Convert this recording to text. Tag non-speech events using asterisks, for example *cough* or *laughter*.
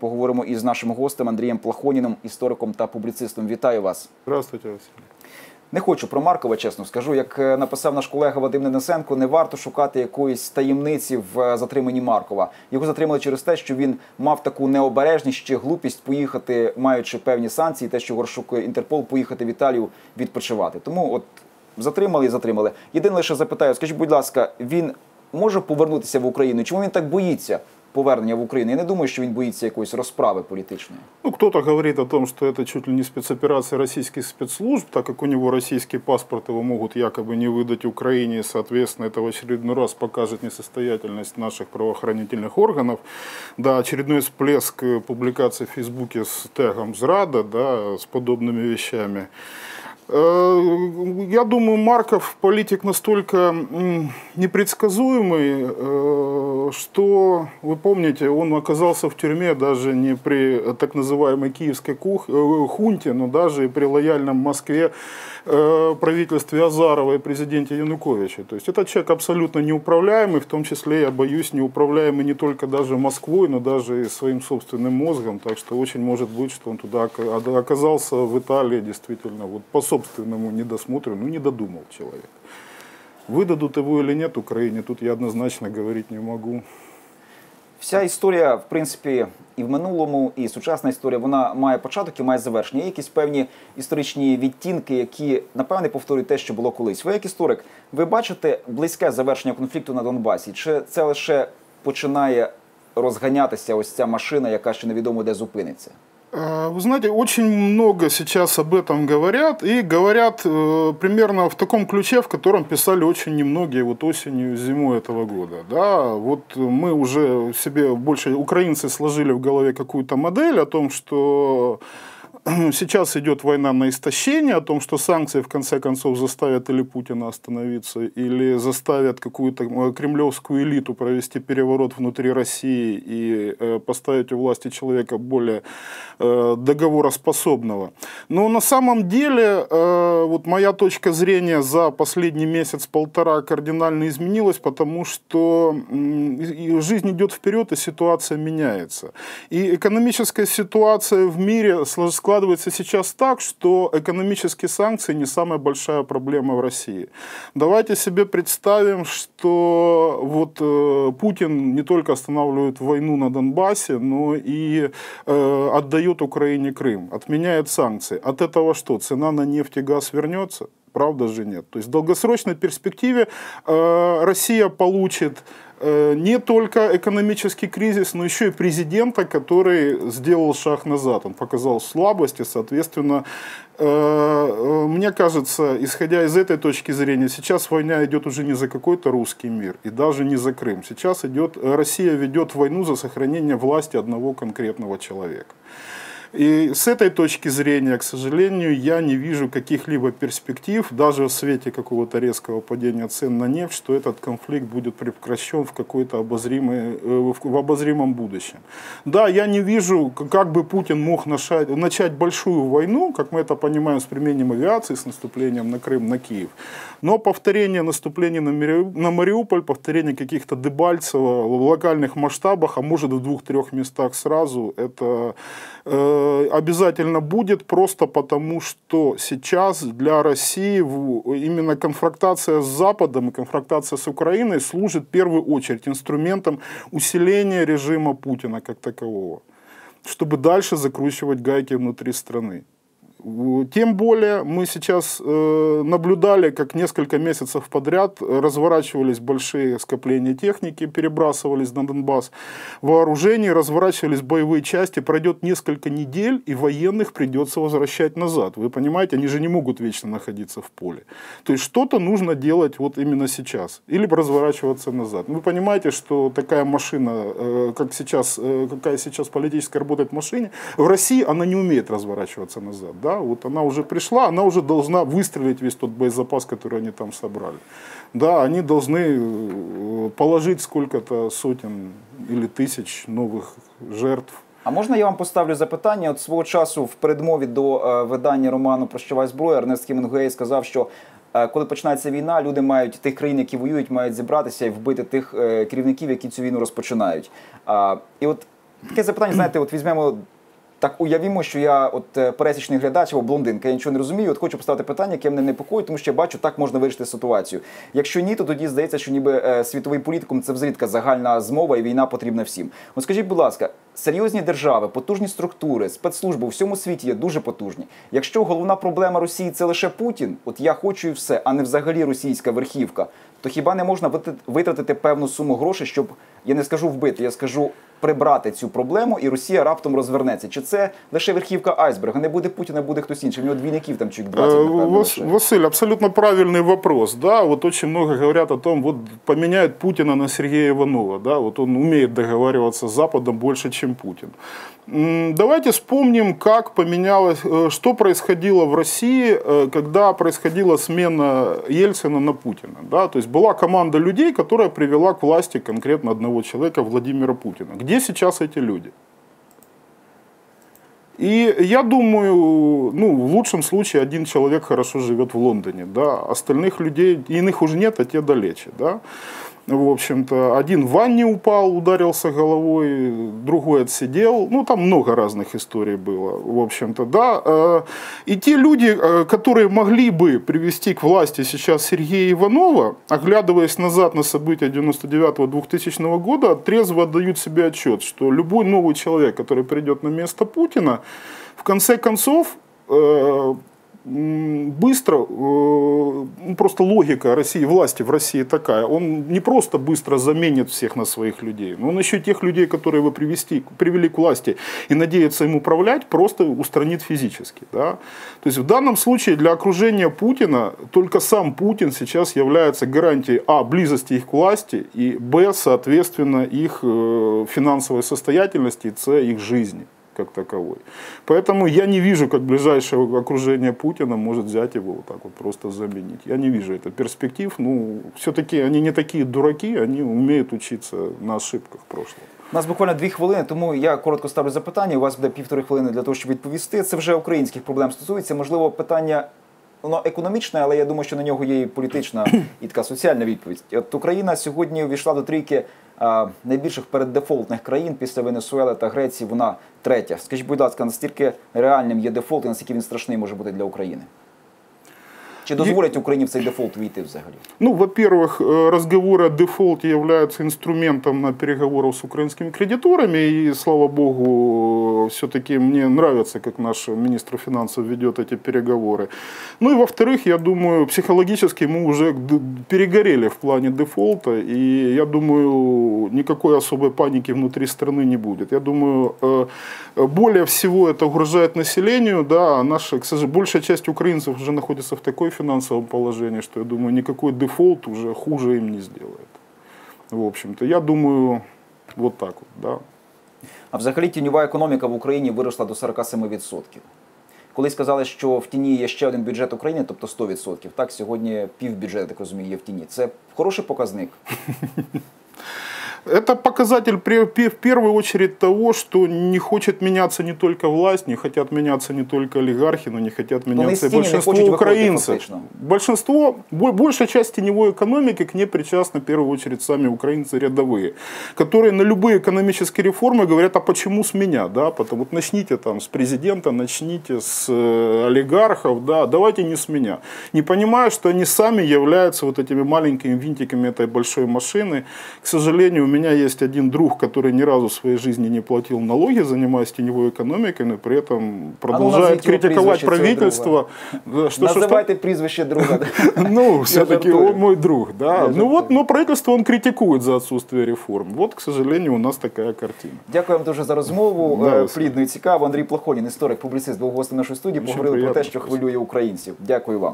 Поговоримо із нашим гостем Андрієм Плахоніном, істориком та публіцистом. Вітаю вас. Здравствуйте, Василий. Не хочу про Маркова, чесно скажу. Як е, написав наш колега Вадим Ненесенко, не варто шукати якоїсь таємниці в е, затриманні Маркова. Його затримали через те, що він мав таку необережність чи глупість поїхати, маючи певні санкції, те, що розшукує Інтерпол, поїхати в Італію відпочивати. Тому от затримали і затримали. Єдине лише запитаю, скажіть, будь ласка, він може повернутися в Україну? Чому він так боїться повернення в Україну? Я не думаю, що він боїться якоїсь розправи політичної. Ну, кто-то говорит о том, что это чуть ли не спецоперация российских спецслужб, так как у него российский паспорт, его могут якобы не выдать Украине, и, соответственно, это в очередной раз покажет несостоятельность наших правоохранительных органов. Да, очередной всплеск э, публикаций в Фейсбуке с тегом «Зрада», да, с подобными вещами. Э, Я думаю, Марков политик настолько непредсказуемый, э, что, вы помните, он оказался в тюрьме даже не при так называемой киевской кух- э, хунте, но даже и при лояльном Москве правительстве Азарова и президенте Януковича. То есть этот человек абсолютно неуправляемый, в том числе, я боюсь, неуправляемый не только даже Москвой, но даже и своим собственным мозгом. Так что очень может быть, что он туда ока- оказался в Италии действительно вот по собственному недосмотру, ну не додумал человек. Выдадут его или нет Украине, тут я однозначно говорить не могу. Вся історія, в принципі, і в минулому, і сучасна історія, вона має початок і має завершення. Є якісь певні історичні відтінки, які напевне повторюють те, що було колись. Ви як історик, ви бачите близьке завершення конфлікту на Донбасі? Чи це лише починає розганятися ось ця машина, яка ще невідомо де зупиниться? А, Вы знаете, очень много сейчас об этом говорят, и говорят э, примерно в таком ключе, в котором писали очень немногие вот осенью, зимой этого года. Да, вот мы уже себе больше, украинцы сложили в голове какую-то модель о том, что *clears throat* сейчас идет война на истощение, о том, что санкции в конце концов заставят или Путина остановиться, или заставят какую-то э, кремлевскую элиту провести переворот внутри России и э, поставить у власти человека более э, договороспособного. Но на самом деле, вот моя точка зрения за последний месяц-полтора кардинально изменилась, потому что жизнь идет вперед, и ситуация меняется. И экономическая ситуация в мире сло- складывается сейчас так, что экономические санкции не самая большая проблема в России. Давайте себе представим, что вот э, Путин не только останавливает войну на Донбассе, но и э, отдает Украине Крым, отменяет санкции. От этого что? Цена на нефть и газ вернется? Правда же нет. То есть в долгосрочной перспективе э, Россия получит не только экономический кризис, но еще и президента, который сделал шаг назад. Он показал слабость и, соответственно, э, э, мне кажется, исходя из этой точки зрения, сейчас война идет уже не за какой-то русский мир и даже не за Крым. Сейчас идет, Россия ведет войну за сохранение власти одного конкретного человека. И с этой точки зрения, к сожалению, я не вижу каких-либо перспектив, даже в свете какого-то резкого падения цен на нефть, что этот конфликт будет прекращен в какой-то обозримой, э, в обозримом будущем. Да, я не вижу, как бы Путин мог начать, начать большую войну, как мы это понимаем, с применением авиации, с наступлением на Крым, на Киев. Но повторение наступления на Мариуполь, повторение каких-то Дебальцево в локальных масштабах, а может в двух-трех местах сразу, это э, обязательно будет просто потому, что сейчас для России именно конфронтация с Западом и конфронтация с Украиной служит в первую очередь инструментом усиления режима Путина как такового, чтобы дальше закручивать гайки внутри страны. Тем более мы сейчас э, наблюдали, как несколько месяцев подряд разворачивались большие скопления техники, перебрасывались на Донбасс вооружений, разворачивались боевые части. Пройдет несколько недель, и военных придется возвращать назад. Вы понимаете, они же не могут вечно находиться в поле. То есть что-то нужно делать вот именно сейчас. Или разворачиваться назад. Вы понимаете, что такая машина, э, как сейчас, э, какая сейчас политическая работает в машине, в России она не умеет разворачиваться назад. Да? Вот она уже пришла, она уже должна выстрелить весь тот боезапас, который они там собрали. Да, они должны э, положить сколько-то сотен или тысяч новых жертв. А можна я вам поставлю запитання? От свого часу в передмові до е, видання роману Прощавай зброя Ернест Хемінгуей сказав, що е, коли починається війна, люди мають тих країн, які воюють, мають зібратися і вбити тих е, керівників, які цю війну розпочинають. А, і от Таке запитання, знаєте, от візьмемо. так уявімо, що я от е, пересічний глядач або блондинка, я нічого не розумію. От хочу поставити питання, яке мене непокоїть, тому що я бачу, так можна вирішити ситуацію. Якщо ні, то тоді здається, що ніби е, світовий політикум це така загальна змова, і війна потрібна всім. От скажіть, будь ласка, серйозні держави, потужні структури, спецслужби у всьому світі є дуже потужні. Якщо головна проблема Росії це лише Путін, от я хочу і все, а не взагалі російська верхівка, то хіба не можна витратити певну суму грошей, щоб я не скажу вбити, я скажу прибрати цю проблему, і Росія раптом розвернеться? Чи це лише верхівка айсберга? Не буде Путіна, буде хтось інший. В нього двійників там чуть 20, Э, напевно, Василь, абсолютно правильный вопрос. Да, вот очень много говорят о том, вот поменяют Путина на Сергея Иванова. Да, вот он умеет договариваться с Западом больше, чем Путин. Давайте вспомним, как поменялось, э, что происходило в России, э, когда происходила смена Ельцина на Путина. Да? То есть была команда людей, которая привела к власти конкретно одного человека, Владимира Путина. Где сейчас эти люди? И я думаю, ну, в лучшем случае один человек хорошо живет в Лондоне, да, остальных людей, иных уже нет, а те далече, да. В общем-то, один в ванне упал, ударился головой, другой отсидел. Ну, там много разных историй было, в общем-то, да. Э, И те люди, э, которые могли бы привести к власти сейчас Сергея Иванова, оглядываясь назад на события 99-2000 года, трезво отдают себе отчет, что любой новый человек, который придет на место Путина, в конце концов, э, быстро, э, ну, просто логика России, власти в России такая, он не просто быстро заменит всех на своих людей, но он еще тех людей, которые его привести, привели к власти и надеется им управлять, просто устранит физически. Да? То есть в данном случае для окружения Путина только сам Путин сейчас является гарантией а. близости их к власти и б. соответственно их э, финансовой состоятельности и с. их жизни как таковой. Поэтому я не вижу, как ближайшее окружение Путина может взять его вот так вот просто заменить. Я не вижу это перспектив. Ну, все-таки они не такие дураки, они умеют учиться на ошибках прошлого. У нас буквально дві хвилини, тому я коротко ставлю запитання. У вас буде півтори хвилини для того, щоб відповісти. Це вже українських проблем стосується. Можливо, питання воно економічне, але я думаю, що на нього є і політична і така соціальна відповідь. От Україна сьогодні увійшла до трійки найбільших переддефолтних країн після Венесуели та Греції. Вона третя. Скажіть, будь ласка, наскільки реальним є дефолт і наскільки він страшний може бути для України? Чи дозволять Україні в цей дефолт війти взагалі? Ну, во-первых, э, разговоры о дефолте являются инструментом на переговорах с украинскими кредиторами. И, слава богу, все-таки мне нравится, как наш министр финансов ведет эти переговоры. Ну и, во-вторых, я думаю, психологически мы уже д- перегорели в плане дефолта. И я думаю, никакой особой паники внутри страны не будет. Я думаю, э, более всего это угрожает населению. Да, а наша, к сожалению, большая часть украинцев уже находится в такой финансовом положении, что я думаю, никакой дефолт уже хуже им не сделает. В общем-то, я думаю, вот так вот, да. А взагалі тіньова економіка в Україні виросла до 47%. Колись сказали, що в тіні є ще один бюджет України, тобто 100%. Так, сьогодні півбюджету, так розумію, є в тіні. Це хороший показник. *laughs* Это показатель в первую очередь того, что не хочет меняться не только власть, не хотят меняться не только олигархи, но не хотят меняться и большинство украинцев. Большинство, бо- большая часть теневой экономики к ней причастны в первую очередь сами украинцы рядовые, которые на любые экономические реформы говорят, а почему с меня, да, потому вот начните там с президента, начните с э, олигархов, да, давайте не с меня. Не понимая, что они сами являются вот этими маленькими винтиками этой большой машины. К сожалению, меня есть один друг, который ни разу в своей жизни не платил налоги, занимаясь теневой экономикой, но при этом продолжает назовите его критиковать прізвище цього правительство. Да, что- что- что? Називайте прізвище друга. *laughs* Ну, все-таки жартую. он мой друг, да. Я Ну жартую. вот, но правительство он критикует за отсутствие реформ. Вот, к сожалению, у нас такая картина. Дякую вам дуже за розмову. Да, Е, Василь. Плідно і цікаво. Андрій Плохонін, історик, публіцист, був гостем нашої студії. Дуже Поговорили про те, приємно, що спасибо. хвилює українців. Дякую вам.